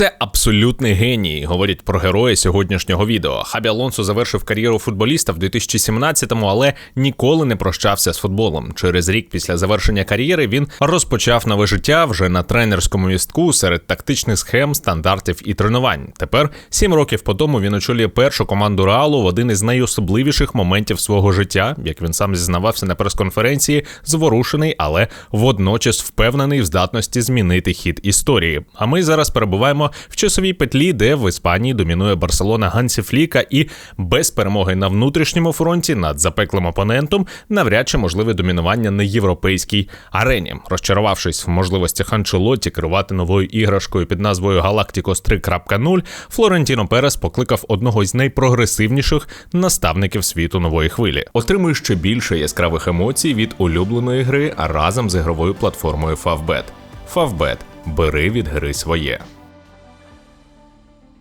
Це абсолютний геній, говорять про героя сьогоднішнього відео. Хабі Алонсо завершив кар'єру футболіста в 2017-му, але ніколи не прощався з футболом. Через рік після завершення кар'єри він розпочав нове життя вже на тренерському містку серед тактичних схем, стандартів і тренувань. Тепер сім років по тому він очолює першу команду Реалу в один із найособливіших моментів свого життя, як він сам зізнавався на прес-конференції, зворушений, але водночас впевнений в здатності змінити хід історії. А ми зараз перебуваємо в часовій петлі, де в Іспанії домінує Барселона Гансі Фліка, і без перемоги на внутрішньому фронті над запеклим опонентом навряд чи можливе домінування на європейській арені. Розчарувавшись в можливостях Анчелоті керувати новою іграшкою під назвою Галактикос 3.0, Флорентіно Перес покликав одного з найпрогресивніших наставників світу нової хвилі. Отримує ще більше яскравих емоцій від улюбленої гри разом з ігровою платформою Favbet. Favbet. бери від гри своє.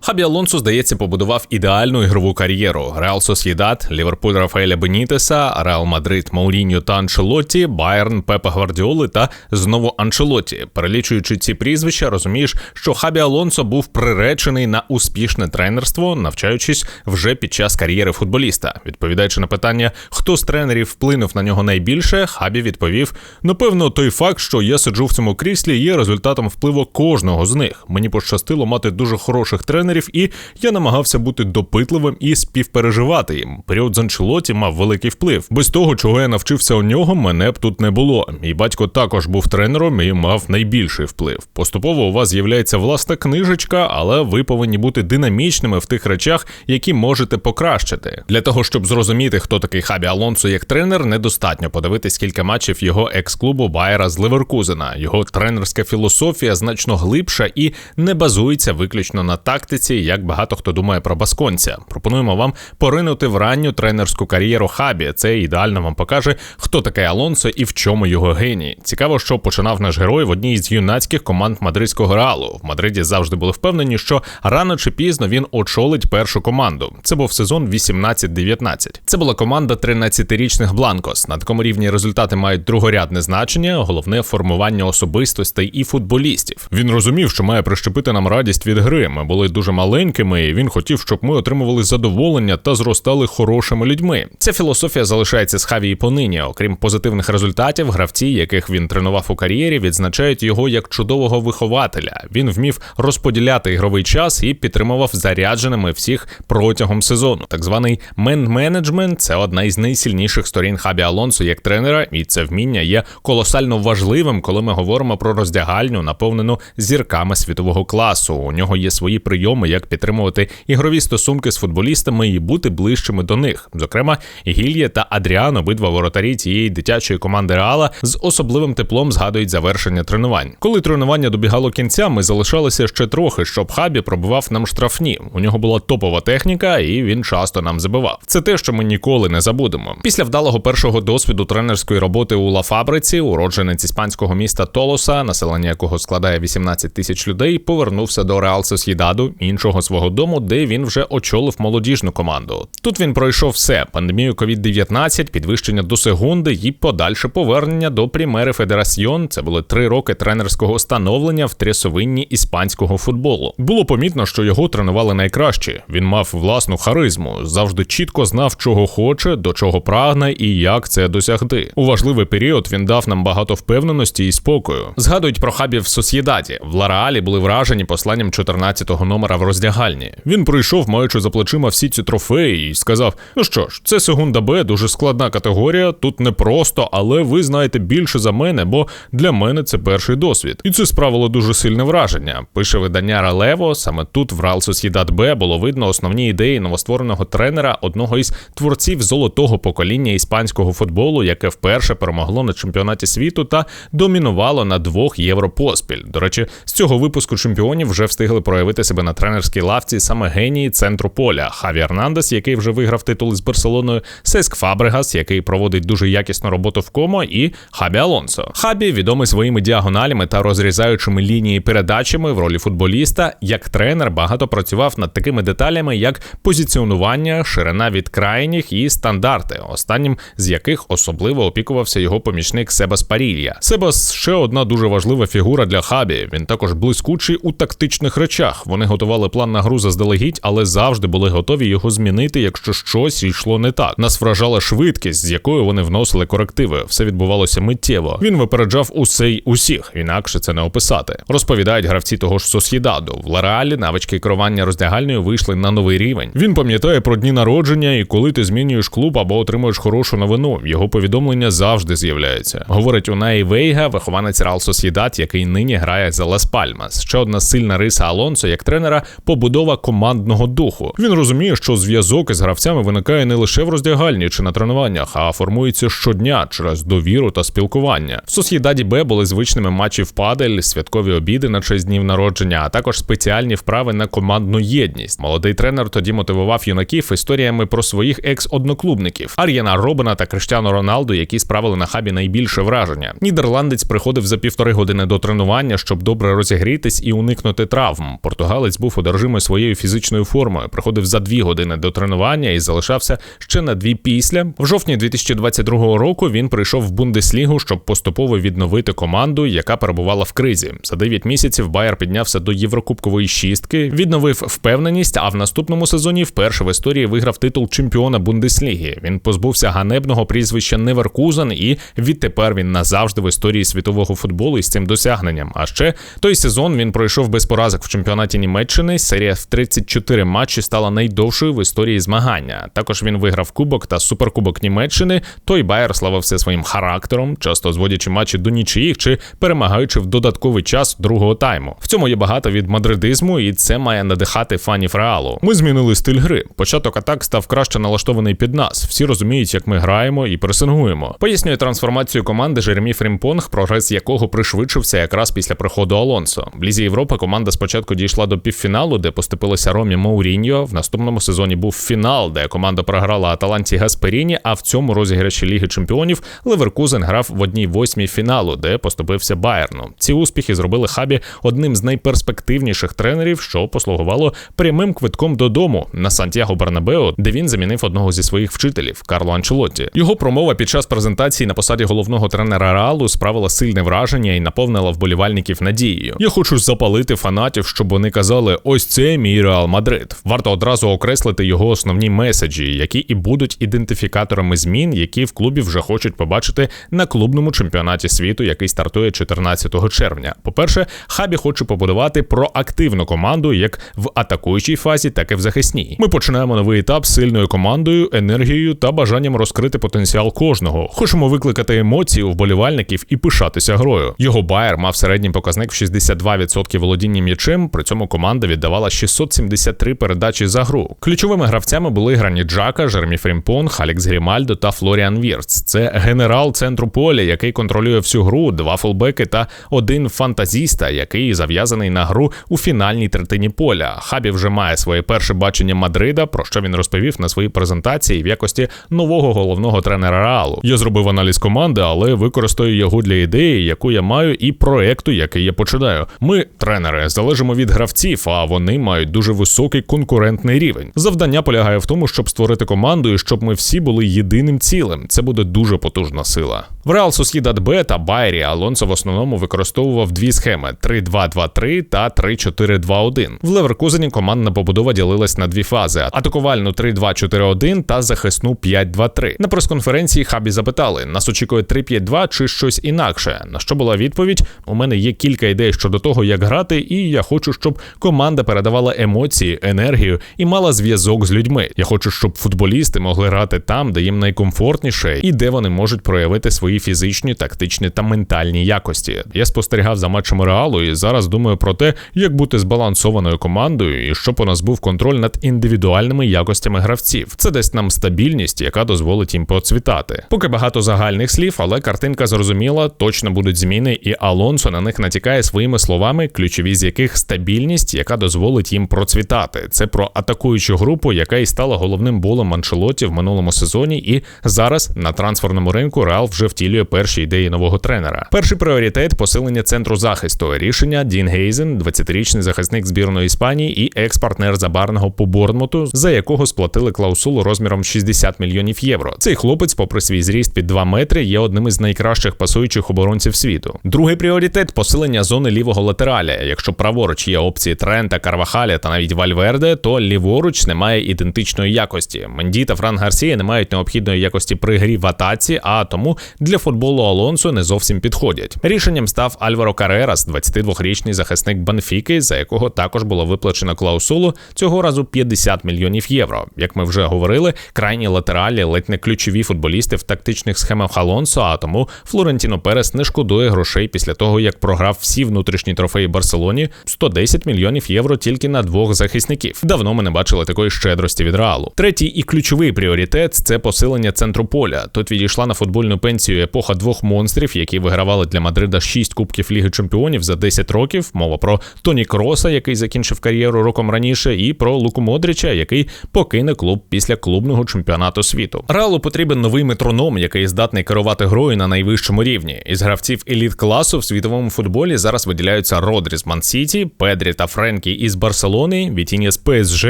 Хабі Алонсо, здається, побудував ідеальну ігрову кар'єру: Реал Сосєдат, Ліверпуль Рафаеля Бенітеса, Реал Мадрид, Мауріньо та Анчелотті, Байерн, Пепа Гвардіоли та знову Анчелотті. Перелічуючи ці прізвища, розумієш, що Хабі Алонсо був приречений на успішне тренерство, навчаючись вже під час кар'єри футболіста. Відповідаючи на питання, хто з тренерів вплинув на нього найбільше, Хабі відповів: напевно, той факт, що я сиджу в цьому кріслі, є результатом впливу кожного з них. Мені пощастило мати дуже хороших тренерів тренерів, і я намагався бути допитливим і співпереживати їм. Період з Анчелоті мав великий вплив. Без того, чого я навчився у нього, мене б тут не було. Мій батько також був тренером і мав найбільший вплив. Поступово у вас з'являється власна книжечка, але ви повинні бути динамічними в тих речах, які можете покращити. Для того щоб зрозуміти, хто такий Хабі Алонсо як тренер, недостатньо подивитись кілька матчів його екс-клубу Байера з Леверкузена. Його тренерська філософія значно глибша і не базується виключно на тактиці позиції, як багато хто думає про Басконця. Пропонуємо вам поринути в ранню тренерську кар'єру Хабі. Це ідеально вам покаже, хто такий Алонсо і в чому його геній. Цікаво, що починав наш герой в одній з юнацьких команд мадридського реалу. В Мадриді завжди були впевнені, що рано чи пізно він очолить першу команду. Це був сезон 18-19. Це була команда 13-річних Бланкос. На такому рівні результати мають другорядне значення, головне формування особистостей і футболістів. Він розумів, що має прищепити нам радість від гри. Ми були дуже маленькими, і він хотів, щоб ми отримували задоволення та зростали хорошими людьми. Ця філософія залишається з Хаві і понині. Окрім позитивних результатів, гравці, яких він тренував у кар'єрі, відзначають його як чудового вихователя. Він вмів розподіляти ігровий час і підтримував зарядженими всіх протягом сезону. Так званий мен-менеджмент це одна із найсильніших сторін Хабі Алонсо як тренера, і це вміння є колосально важливим, коли ми говоримо про роздягальню, наповнену зірками світового класу. У нього є свої прийоми як підтримувати ігрові стосунки з футболістами і бути ближчими до них. Зокрема, Гільє та Адріан, обидва воротарі цієї дитячої команди Реала, з особливим теплом згадують завершення тренувань. Коли тренування добігало кінця, ми залишалися ще трохи, щоб хабі пробивав нам штрафні. У нього була топова техніка, і він часто нам забивав. Це те, що ми ніколи не забудемо. Після вдалого першого досвіду тренерської роботи у Ла Фабриці, уродженець іспанського міста Толоса, населення якого складає 18 тисяч людей, повернувся до Реал Сосідаду іншого свого дому, де він вже очолив молодіжну команду. Тут він пройшов все: пандемію COVID-19, підвищення до секунди і подальше повернення до Прімери Федерасьйон. Це були три роки тренерського становлення в трясовинні іспанського футболу. Було помітно, що його тренували найкраще. Він мав власну харизму, завжди чітко знав, чого хоче, до чого прагне і як це досягти. У важливий період він дав нам багато впевненості і спокою. Згадують про хабів в Сосєдаті. В Лараалі були вражені посланням 14-го номера в роздягальні. Він прийшов, маючи за плечима всі ці трофеї, і сказав: Ну що ж, це секунда Б, дуже складна категорія. Тут не просто, але ви знаєте більше за мене, бо для мене це перший досвід. І це справило дуже сильне враження. Пише видання Ралево. Саме тут в Рал Сосідат Б було видно основні ідеї новоствореного тренера, одного із творців золотого покоління іспанського футболу, яке вперше перемогло на чемпіонаті світу та домінувало на двох євро поспіль. До речі, з цього випуску чемпіонів вже встигли проявити себе на тренері тренерській лавці саме генії центру поля. Хаві Ернандес, який вже виграв титул із Барселоною, Сеск Фабрегас, який проводить дуже якісну роботу в комо, і Хабі Алонсо. Хабі відомий своїми діагоналями та розрізаючими лінії передачами в ролі футболіста. Як тренер багато працював над такими деталями, як позиціонування, ширина від крайніх і стандарти, останнім з яких особливо опікувався його помічник Себас Парілля. Себас ще одна дуже важлива фігура для Хабі. Він також блискучий у тактичних речах. Вони готували план на гру заздалегідь, але завжди були готові його змінити, якщо щось йшло не так. Нас вражала швидкість, з якою вони вносили корективи. Все відбувалося миттєво. Він випереджав усе й усіх, інакше це не описати. Розповідають гравці того ж Сос'єдаду. В Лареалі навички керування роздягальною вийшли на новий рівень. Він пам'ятає про дні народження, і коли ти змінюєш клуб або отримуєш хорошу новину, його повідомлення завжди з'являється. Говорить Унай Вейга, вихованець Реал Сос'єдат, який нині грає за Лас Пальмас. Ще одна сильна риса Алонсо як тренера побудова командного духу. Він розуміє, що зв'язок із гравцями виникає не лише в роздягальні чи на тренуваннях, а формується щодня через довіру та спілкування. В Сос'єдаді Б були звичними матчі в падель, святкові обіди на честь днів народження, а також спеціальні вправи на командну єдність. Молодий тренер тоді мотивував юнаків історіями про своїх екс-одноклубників Ар'єна Робина та Криштіану Роналду, які справили на хабі найбільше враження. Нідерландець приходив за півтори години до тренування, щоб добре розігрітись і уникнути травм. Португалець був одержимий своєю фізичною формою. Приходив за дві години до тренування і залишався ще на дві після. В жовтні 2022 року він прийшов в Бундеслігу, щоб поступово відновити команду, яка перебувала в кризі. За 9 місяців Байер піднявся до Єврокубкової шістки, відновив впевненість. А в наступному сезоні вперше в історії виграв титул чемпіона Бундесліги. Він позбувся ганебного прізвища Неверкузен, і відтепер він назавжди в історії світового футболу із цим досягненням. А ще той сезон він пройшов без поразок в чемпіонаті Німеччини. Серія в 34 матчі стала найдовшою в історії змагання. Також він виграв Кубок та Суперкубок Німеччини. Той Байер славився своїм характером, часто зводячи матчі до нічиїх чи перемагаючи в додатковий час другого тайму. В цьому є багато від мадридизму, і це має надихати фанів реалу. Ми змінили стиль гри. Початок атак став краще налаштований під нас. Всі розуміють, як ми граємо і пресингуємо. Пояснює трансформацію команди Жеремі Фрімпонг, прогрес якого пришвидшився якраз після приходу Алонсо. В лізі Європи команда спочатку дійшла до півфіналу, де поступилася Ромі Мауріньо. В наступному сезоні був фінал, де команда програла Аталанті Гасперіні. А в цьому розіграші Ліги Чемпіонів Леверкузен грав в одній восьмій фіналу, де поступився Байерну. Ці успіхи зробили хабі одним з найперспективніших тренерів, що послугувало прямим квитком додому на Сантьяго Бернабео, де він замінив одного зі своїх вчителів Карло Анчелотті. Його промова під час презентації на посаді головного тренера Реалу справила сильне враження і наповнила вболівальників надією. Я хочу запалити фанатів, щоб вони казали: ось це мій Реал Мадрид. Варто одразу окреслити його основні меседжі, які і будуть ідентифікаторами змін, які в клубі вже хочуть побачити на клубному чемпіонаті світу, який стартує 14 червня. По-перше, хабі хоче побудувати проактивну команду як в атакуючій фазі, так і в захисній. Ми починаємо новий етап з сильною командою, енергією та бажанням розкрити потенціал кожного. Хочемо викликати емоції у вболівальників і пишатися грою. Його Байер мав середній показник в 62% володіння м'ячем. При цьому команда віддавала 673 передачі за гру. Ключовими гравцями були Грані Джака, Жермі Фрімпон, Халікс Грімальдо та Флоріан Вірц. Це генерал центру поля, який контролює всю гру, два фулбеки та один фантазіста, який зав'язаний на гру у фінальній третині поля. Хабі вже має своє перше бачення Мадрида, про що він розповів на своїй презентації в якості нового головного тренера Реалу. Я зробив аналіз команди, але використаю його для ідеї, яку я маю, і проекту, який я починаю. Ми, тренери, залежимо від гравців, а вони мають дуже високий конкурентний рівень. Завдання полягає в тому, щоб створити команду і щоб ми всі були єдиним цілим. Це буде дуже потужна сила. В Реал Сосідат Б та Байрі Алонсо в основному використовував дві схеми: 3-2-2-3 та 3-4-2-1. В Леверкузені командна побудова ділилась на дві фази: атакувальну 3-2-4-1 та захисну 5-2-3. На прес-конференції Хабі запитали: нас очікує 3-5-2 чи щось інакше. На що була відповідь: у мене є кілька ідей щодо того, як грати, і я хочу, щоб команда передавала емоції, енергію і мала зв'язок з людьми. Я хочу, щоб футболісти могли грати там, де їм найкомфортніше, і де вони можуть проявити свої фізичні, тактичні та ментальні якості. Я спостерігав за матчами реалу і зараз думаю про те, як бути збалансованою командою і щоб у нас був контроль над індивідуальними якостями гравців. Це дасть нам стабільність, яка дозволить їм процвітати. Поки багато загальних слів, але картинка зрозуміла, точно будуть зміни, і Алонсо на них натякає своїми словами, ключові з яких стабільність, яка дозволить їм процвітати. Це про атакуючу групу, яка і стала головним болем Анчелоті в минулому сезоні. І зараз на трансферному ринку Реал вже втілює перші ідеї нового тренера. Перший пріоритет посилення центру захисту. Рішення Дін Гейзен, 20-річний захисник збірної Іспанії і екс-партнер забарного по Борнмуту, за якого сплатили клаусулу розміром 60 мільйонів євро. Цей хлопець, попри свій зріст під 2 метри, є одним із найкращих пасуючих оборонців світу. Другий пріоритет посилення зони лівого латераля. Якщо праворуч є опції Трента, Карвахаля та навіть Вальверде, то ліворуч немає ідентичної якості. Менді та Фран Гарсія не мають необхідної якості при грі в атаці, а тому для футболу Алонсо не зовсім підходять. Рішенням став Альваро Карерас, 22-річний захисник Бенфіки, за якого також було виплачено клаусулу цього разу 50 мільйонів євро. Як ми вже говорили, крайні латералі ледь не ключові футболісти в тактичних схемах Алонсо, а тому Флорентіно Перес не шкодує грошей після того, як програв всі внутрішні трофеї Барселоні 110 мільйонів євро тільки на двох захисників. Давно ми не бачили такої щедрості від реалу. Третій і ключовий пріоритет це посилення центру поля. Тут відійшла на футбольну пенсію епоха двох монстрів, які вигравали для Мадрида 6 кубків Ліги Чемпіонів за 10 років. Мова про Тоні Кроса, який закінчив кар'єру роком раніше, і про Луку Модріча, який покине клуб після клубного чемпіонату світу. Реалу потрібен новий метроном, який здатний керувати грою на найвищому рівні. Із гравців еліт класу в світовому футболі зараз виділяються Родрі з Ман-Сіті, Педрі та Френкі із Барселони, Вітінія з ПСЖ,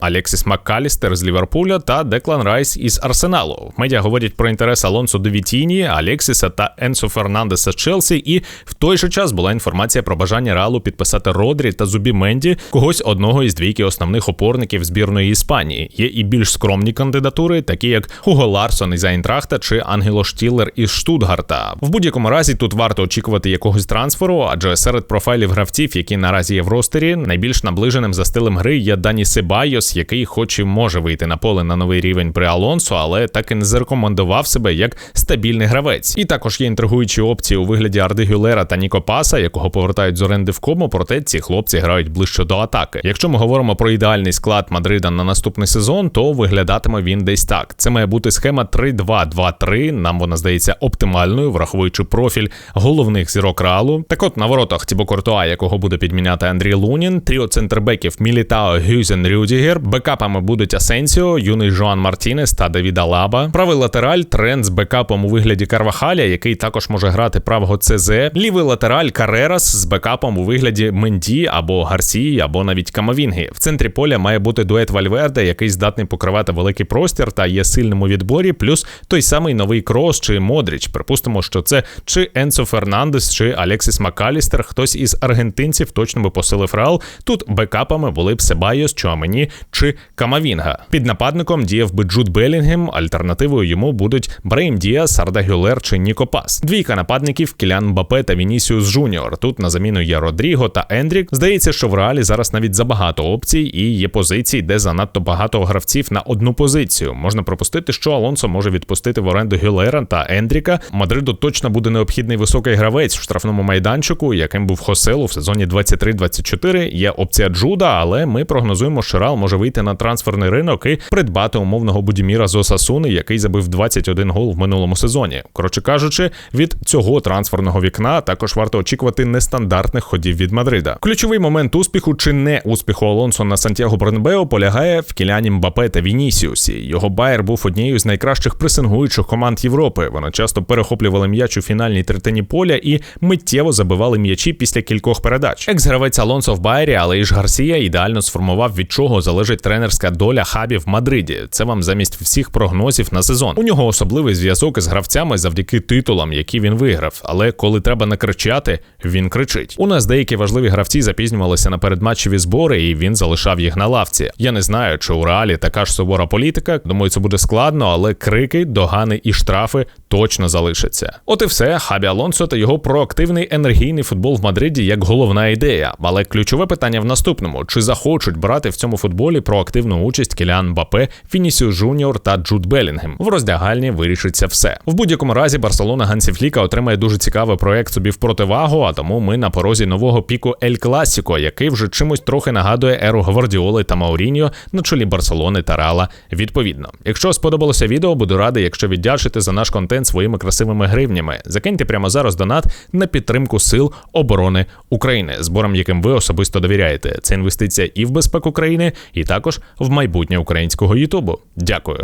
Алексіс Маккалістер з Ліверпуля та Деклан Райс із Арсеналу. Медіа говорять про інтерес Алонсо до Вітіні, Алексіса та Енсо Фернандеса з Челсі. І в той же час була інформація про бажання Реалу підписати Родрі та Зубі Менді, когось одного із двійки основних опорників збірної Іспанії. Є і більш скромні кандидатури, такі як Хуго Ларсон із Айнтрахта чи Ангело Штіллер із Штутгарта. В будь-якому разі тут варто очікувати якогось трансферу, адже серед профайлів гравців, які наразі є в ростері, найбільш наближеним за стилем гри є Дані Себайос, який, хоч і може вийти на поле на новий рівень при Алонсо, але так і не зарекомендував себе як стабільний гравець. І також є інтригуючі опції у вигляді Арди Гюлера та Ніко Паса, якого повертають з оренди в кому, проте ці хлопці грають ближче до атаки. Якщо ми говоримо про ідеальний склад Мадрида на наступний сезон, то виглядатиме він десь так. Це має бути схема 3-2-2-3. Нам вона здається оптимальною, враховуючи профіль головних зірок Реалу. Так от на воротах Тібо Кортуа, якого буде підміняти Андрій Лунін, тріо центрбеків Мілітао Гюзен Рюдігер, бекапами будуть Асенсіо, юний Жоан Мартінес та Давіда Лаба. Правий латераль тренд з бекапом у вигляді Карвахаля, який також може грати правого ЦЗ. Лівий латераль Карерас з бекапом у вигляді Менді або Гарсії, або навіть Камавінги. В центрі поля має бути дует Вальверде, який здатний покривати великий простір та є сильним у відборі, плюс той самий новий крос чи Модріч. Припустимо, що це чи Енсо Фернандес, чи Алексіс Макалістер. Хтось із аргентинців точно би посилив Реал. Тут бекапами були б Себайос, Чуамені чи Камавінга. Під нападником діяв би Джуд Белінгем. Альтернативою йому будуть Брейм Діас, Арда Гюлер чи Ніко Пас. Двійка нападників Кілян Мбапе та Вінісіус Жуніор. Тут на заміну є Родріго та Ендрік. Здається, що в реалі зараз навіть забагато опцій і є позиції, де занадто багато гравців на одну позицію. Можна пропустити, що Алонсо може відпустити в оренду Гюлера та Ендріка. Мадриду точно буде необхідний високий гравець в штрафному майданчику, яким був Хоселу в сезоні 23-24. Є опція Джуда, але ми прогнозуємо, що Реал може вийти на трансферний ринок і придбати умовного Будіміра з Осасуни, який забив 21 гол в минулому сезоні. Коротше кажучи, від цього трансферного вікна також варто очікувати нестандартних ходів від Мадрида. Ключовий момент успіху чи не успіху Алонсо на Сантьяго Бернбео полягає в Кіляні Мбапе та Вінісіусі. Його Байер був однією з найкращих пресингуючих команд Європи. Вони часто перехоплювали м'яч у фінальній третині поля і миттєво забивали м'ячі після кількох передач. Екс-гравець Алонсо в Байері, але і ж Гарсія ідеально сформував, від чого залежить тренерська доля хабі в Мадриді. Це вам замість всіх прогнозів на сезон. У нього особливий зв'язок із гравцями завдяки титулам, які він виграв. Але коли треба накричати, він кричить. У нас деякі важливі гравці запізнювалися на передматчеві збори, і він залишав їх на лавці. Я не знаю, чи у реалі така ж сувора політика. Думаю, це буде складно, але крики, догани і штрафи точно залишаться. От і все. Хабі Алонсо та його проактивний енергійний футбол в Мадриді як головна ідея. Але ключове питання в наступному: чи захочуть брати в цьому футболі проактивну участь Кілян Бапе, Фінісіо Жуніор та Джуд Белінгем? В роздягальні вирішиться все. В будь-якому разі Барселона Гансіфліка отримає дуже цікавий проект собі в противагу, а тому ми на порозі нового піку Ель Класіко, який вже чимось трохи нагадує еру Гвардіоли та Мауріньо на чолі Барселони та Реала. Відповідно, якщо сподобалося відео, буду радий, якщо віддячите за наш контент своїми красивими гривнями. Закиньте прямо зараз донат на підтримку сил оборони України, збором яким ви особисто довіряєте. Втрачаєте. Це інвестиція і в безпеку країни, і також в майбутнє українського Ютубу. Дякую.